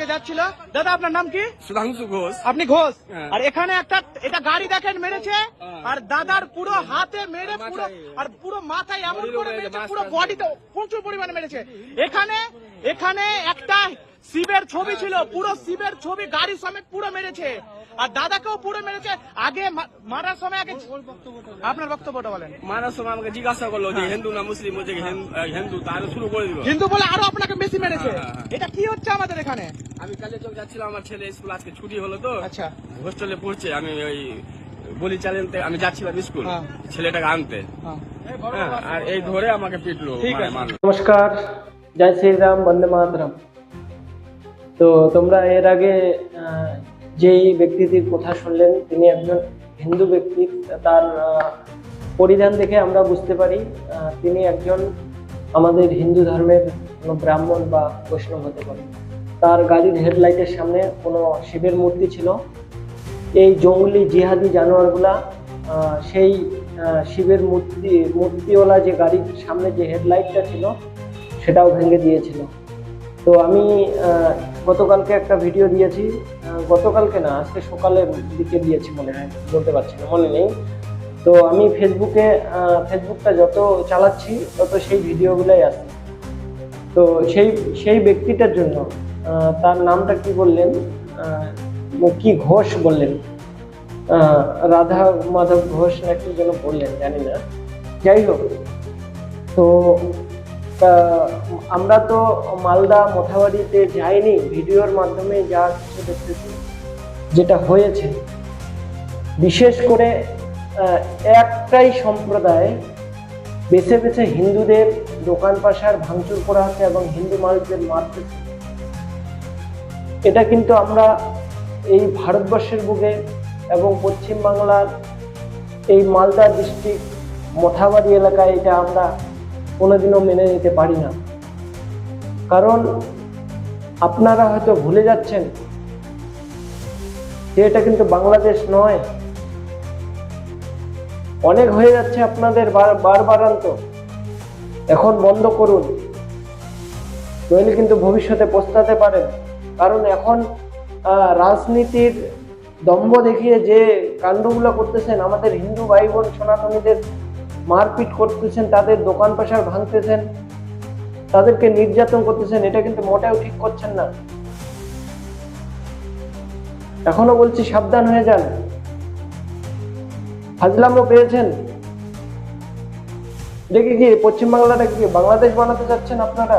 যে যাচ্ছিল। দাদা আপনার নাম কি? সুধাংশু ঘোষ। আপনি ঘোষ। হ্যাঁ। আর এখানে একটা এটা গাড়ি দেখেন মেরেছে। হ্যাঁ। আর দাদার পুরো হাতে মেরে পুরো আর পুরো মাথায় এমন করে মেরেছে পুরো বডিতে প্রচুর পরিমাণে মেরেছে। এখানে এখানে একটা শিবের ছবি ছিল পুরো শিবের ছবি গাড়ি সমেত পুরো মেরেছে। আর দাদাকেও পুরো মেরেছে। আগে মারার সময় আগে আপনার বক্তব্যটা বলেন। মারার সময় আমাকে জিজ্ঞাসা করল যে হিন্দু না মুসলিম বলছে হিন্দু- তাহলে শুরু করে দিল। হিন্দু বলে আরও আপনাকে বেশি মেরেছে। হ্যাঁ, হ্যাঁ, এটা কি হচ্ছে আমাদের এখানে? আমি কালে চোখ যাচ্ছিলাম আমার ছেলে স্কুল আজকে ছুটি হলো তো। আচ্ছা। হোস্টেলে পড়ছে আমি ওই বলি চ্যালেঞ্জতে আমি যাচ্ছিলাম স্কুল হ্যাঁ। ছেলেটাকে আনতে। হ্যাঁ। হ্যাঁ, আর এই ধরে আমাকে পিটলো ঠিক মানে আছে। নমস্কার জয় শ্রীরাম বন্দে মাতরম। তো তোমরা এর আগে যেই ব্যক্তিটির কথা শুনলেন, তিনি একজন হিন্দু ব্যক্তি, তার পরিধান দেখে আমরা বুঝতে পারি তিনি একজন আমাদের হিন্দু ধর্মের কোনো ব্রাহ্মণ বা বৈষ্ণব হতে পারে। তার গাড়ির হেডলাইটের সামনে কোনো শিবের মূর্তি ছিল। এই জঙ্গলি জিহাদি জানোয়ারগুলা সেই শিবের মূর্তি, মূর্তিওয়ালা যে গাড়ির সামনে যে হেডলাইটটা ছিল, সেটাও ভেঙে দিয়েছিল। তো আমি গতকালকে একটা ভিডিও দিয়েছি। গতকালকে না, আজকে সকালের দিকে দিয়েছি মনে হয়, বলতে পারছি না, মনে নেই। তো আমি ফেসবুকে ফেসবুকটা যত চালাচ্ছি, তত সেই ভিডিওগুলোই আসে তো সেই সেই ব্যক্তিটার জন্য তার নামটা কি বললেন? কি ঘোষ বললেন? রাধা মাধব ঘোষ না কি যেন বললেন, জানি না। যাই হোক, তো আহ, আমরা তো মালদা মোথাবাড়িতে যাইনি ভিডিওর মাধ্যমে যা কিছু দেখতেছি যেটা হয়েছে। বিশেষ করে একটাই সম্প্রদায় বেছে বেছে হিন্দুদের দোকান পাশার ভাঙচুর করা হচ্ছে এবং হিন্দু মানুষদের মারতেছে। এটা কিন্তু আমরা এই ভারতবর্ষের বুকে এবং পশ্চিম বাংলার এই মালদা ডিস্ট্রিক্ট মথাবাড়ি এলাকায় এটা আমরা কোনোদিনও মেনে নিতে পারি না। কারণ আপনারা হয়তো ভুলে যাচ্ছেন যে এটা কিন্তু বাংলাদেশ নয়। অনেক হয়ে যাচ্ছে আপনাদের বার বারবারান্ত এখন বন্ধ করুন। নইলে কিন্তু ভবিষ্যতে পস্তাতে পারেন। কারণ এখন রাজনীতির দম্ভ দেখিয়ে যে কাণ্ডগুলো করতেছেন আমাদের হিন্দু ভাই বোন সনাতনীদের মারপিট করতেছেন, তাদের দোকান পাশার ভাঙতেছেন, তাদেরকে নির্যাতন করতেছেন, এটা কিন্তু মোটেও ঠিক করছেন না। এখনও বলছি সাবধান হয়ে যান। ফাজলামও পেয়েছেন। দেখি কি পশ্চিমবাংলাটা কি, বাংলাদেশ বানাতে চাচ্ছেন আপনারা?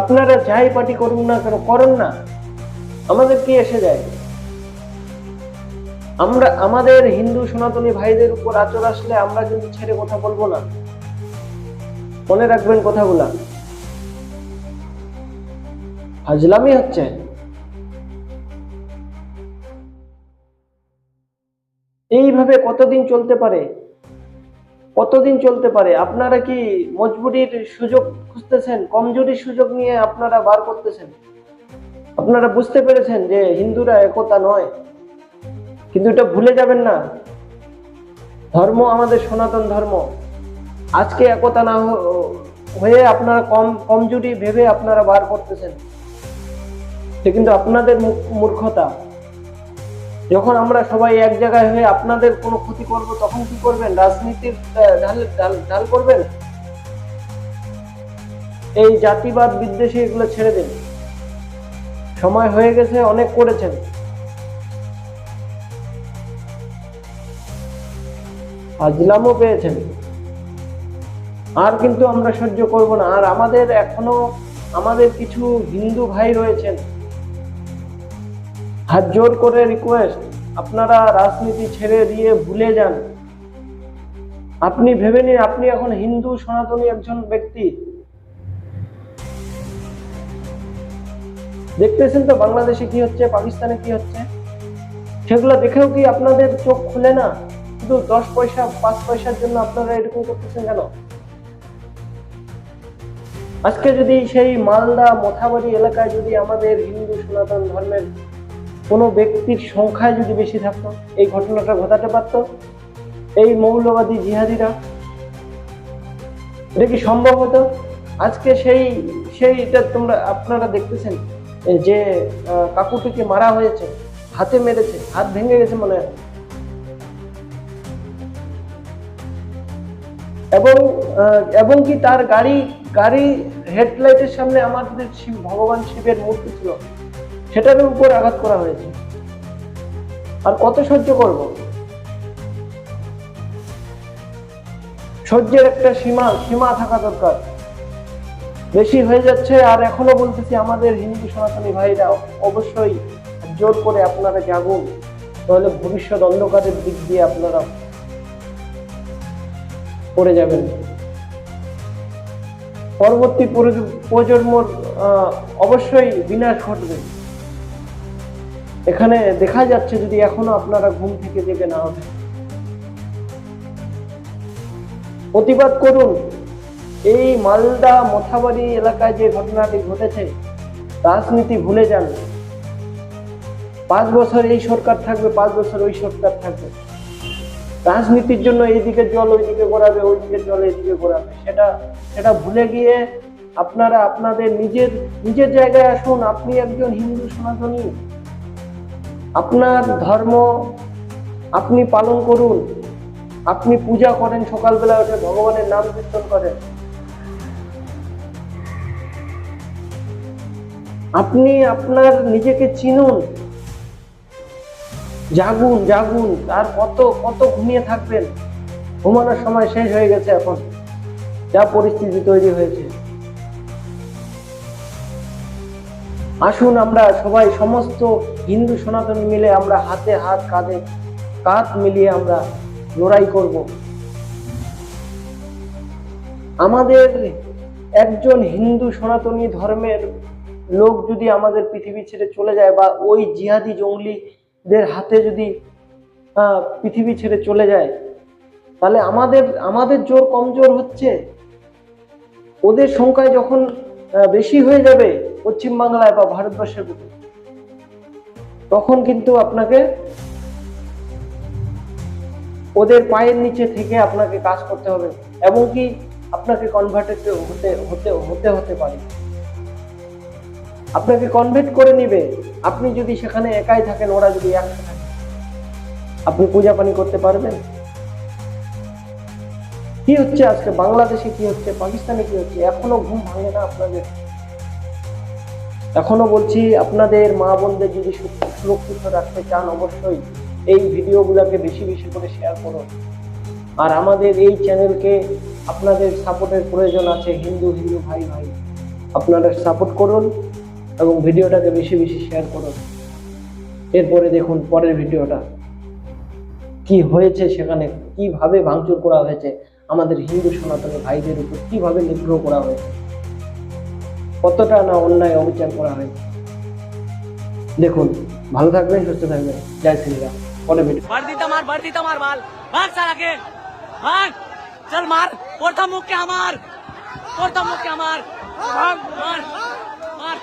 আপনারা যাই পার্টি করুন না কেন, করেন না। আমাদের কি এসে যায়? আমরা, আমাদের হিন্দু সনাতনী ভাইদের উপর আচর আসলে আমরা কিন্তু ছেড়ে কথা বলব না। মনে রাখবেন কথাগুলা। ফাজলামি হচ্ছে। এইভাবে কতদিন চলতে পারে? কতদিন চলতে পারে? আপনারা কি মজবুরির সুযোগ খুঁজতেছেন? কমজোরির সুযোগ নিয়ে আপনারা বার করতেছেন? আপনারা বুঝতে পেরেছেন যে হিন্দুরা একতা নয়। কিন্তু এটা ভুলে যাবেন না। ধর্ম আমাদের সনাতন ধর্ম। আজকে একতা না হয়ে আপনারা কম, কমজোরি ভেবে আপনারা বার করতেছেন। সে কিন্তু আপনাদের মূর্খতা। যখন আমরা সবাই এক জায়গায় হয়ে আপনাদের কোনো ক্ষতি করব, তখন কি করবেন? রাজনীতির ঢাল ঢাল করবেন? এই জাতিবাদ বিদ্বেষী এগুলো ছেড়ে দিন। সময় হয়ে গেছে, অনেক করেছেন। আজলামও পেয়েছেন। আর কিন্তু আমরা সহ্য করব না। আর আমাদের এখনও আমাদের কিছু হিন্দু ভাই রয়েছেন। হাত জোর করে রিকোয়েস্ট আপনারা রাজনীতি ছেড়ে দিয়ে ভুলে যান। আপনি ভেবে নিন, আপনি এখন হিন্দু, সনাতনী একজন ব্যক্তি। দেখতেছেন তো বাংলাদেশে কি হচ্ছে, পাকিস্তানে কি হচ্ছে? সেগুলো দেখেও কি আপনাদের চোখ খুলে না? শুধু দশ পয়সা, পাঁচ পয়সার জন্য আপনারা এরকম করতেছেন কেন? আজকে যদি সেই মালদা, মোথাবাড়ি এলাকায় যদি আমাদের হিন্দু, সনাতন ধর্মের কোনো ব্যক্তির সংখ্যায় যদি বেশি থাকতো, এই ঘটনাটা ঘটাতে পারত? এই মৌলবাদী জিহাদিরা? এটা কি সম্ভব হতো? আজকে সেই, সেইটা তোমরা, আপনারা দেখতেছেন যে কাকুটিকে মারা হয়েছে, হাতে মেরেছে, হাত ভেঙে গেছে মনে হয়। এবং এবং কি তার গাড়ি গাড়ি হেডলাইটের সামনে আমাদের শিব, ভগবান শিবের মূর্তি ছিল সেটার উপর আঘাত করা হয়েছে। আর কত সহ্য করব? সহ্যের একটা সীমা সীমা থাকা দরকার। বেশি হয়ে যাচ্ছে, আর এখনও বলতেছি আমাদের হিন্দু সনাতনী ভাইরা অবশ্যই জোর করে আপনারা জাগুন, তাহলে ভবিষ্যৎ অন্ধকারের দিক দিয়ে আপনারা পড়ে যাবেন। পরবর্তী প্রজ- প্রজন্মর অবশ্যই বিনাশ ঘটবে। এখানে দেখা যাচ্ছে যদি এখনও আপনারা ঘুম থেকে জেগে না হবে প্রতিবাদ করুন, এই মালদা মথাবাড়ি এলাকায় যে ঘটনাটি ঘটেছে, রাজনীতি ভুলে যান। পাঁচ বছর এই সরকার থাকবে, পাঁচ বছর ওই সরকার থাকবে। রাজনীতির জন্য এইদিকে জল ওইদিকে গড়াবে ওইদিকে জল এইদিকে গড়াবে সেটা সেটা ভুলে গিয়ে আপনারা আপনাদের নিজের নিজের জায়গায় আসুন। আপনি একজন হিন্দু সনাতনী। আপনার ধর্ম আপনি পালন করুন। আপনি পূজা করেন, সকালবেলা উঠে ভগবানের নাম কীর্তন করেন। আপনি আপনার নিজেকে চিনুন। জাগুন জাগুন, আর কত কত ঘুমিয়ে থাকবেন? ঘুমানোর সময় শেষ হয়ে গেছে এখন। যা পরিস্থিতি তৈরি হয়েছে। আসুন আমরা সবাই সমস্ত হিন্দু সনাতনী মিলে আমরা হাতে হাত, কাঁধে কাঁধ মিলিয়ে আমরা লড়াই করব। আমাদের একজন হিন্দু সনাতনী ধর্মের লোক যদি আমাদের পৃথিবী ছেড়ে চলে যায় বা ওই জিহাদি জঙ্গলিদের হাতে যদি পৃথিবী ছেড়ে চলে যায়, তাহলে আমাদের আমাদের জোর কমজোর হচ্ছে। ওদের সংখ্যায় যখন বেশি হয়ে যাবে পশ্চিমবাংলায় বা ভারতবর্ষের বুকে, তখন কিন্তু আপনাকে ওদের পায়ের নিচে থেকে আপনাকে কাজ করতে হবে, এবং কি আপনাকে কনভার্টেড হতে হতে হতে হতে পারে। আপনাকে কনভার্ট করে নিবে। আপনি যদি সেখানে একাই থাকেন, ওরা যদি একশো থাকে। আপনি পূজা পানি করতে পারবেন? কি হচ্ছে আজকে? বাংলাদেশে কি হচ্ছে? পাকিস্তানে কি হচ্ছে? এখনও ঘুম ভাঙে না আপনাদের? এখনও বলছি, আপনাদের মা বোনদের যদি সুরক্ষিত রাখতে চান, অবশ্যই এই ভিডিওগুলোকে বেশি বেশি করে শেয়ার করুন। আর আমাদের এই চ্যানেলকে আপনাদের সাপোর্টের প্রয়োজন আছে, হিন্দু হিন্দু, ভাই ভাই। আপনারা সাপোর্ট করুন। এবং ভিডিওটাকে বেশি বেশি শেয়ার করুন এরপরে দেখুন পরের ভিডিওটা। কি হয়েছে সেখানে? কীভাবে ভাঙচুর করা হয়েছে? আমাদের হিন্দু সনাতনী ভাইদের উপর কীভাবে নিগ্রহ করা হয়েছে? কতটা না অন্যায় অবিচার করা হয়েছে? দেখুন, ভালো থাকবেন, সুস্থ থাকবেন। জয় শ্রীরাম। পরে ভিডিও মাল চল মার। মুখকে আমার। প্রথম মুখকে আমার। মার মার।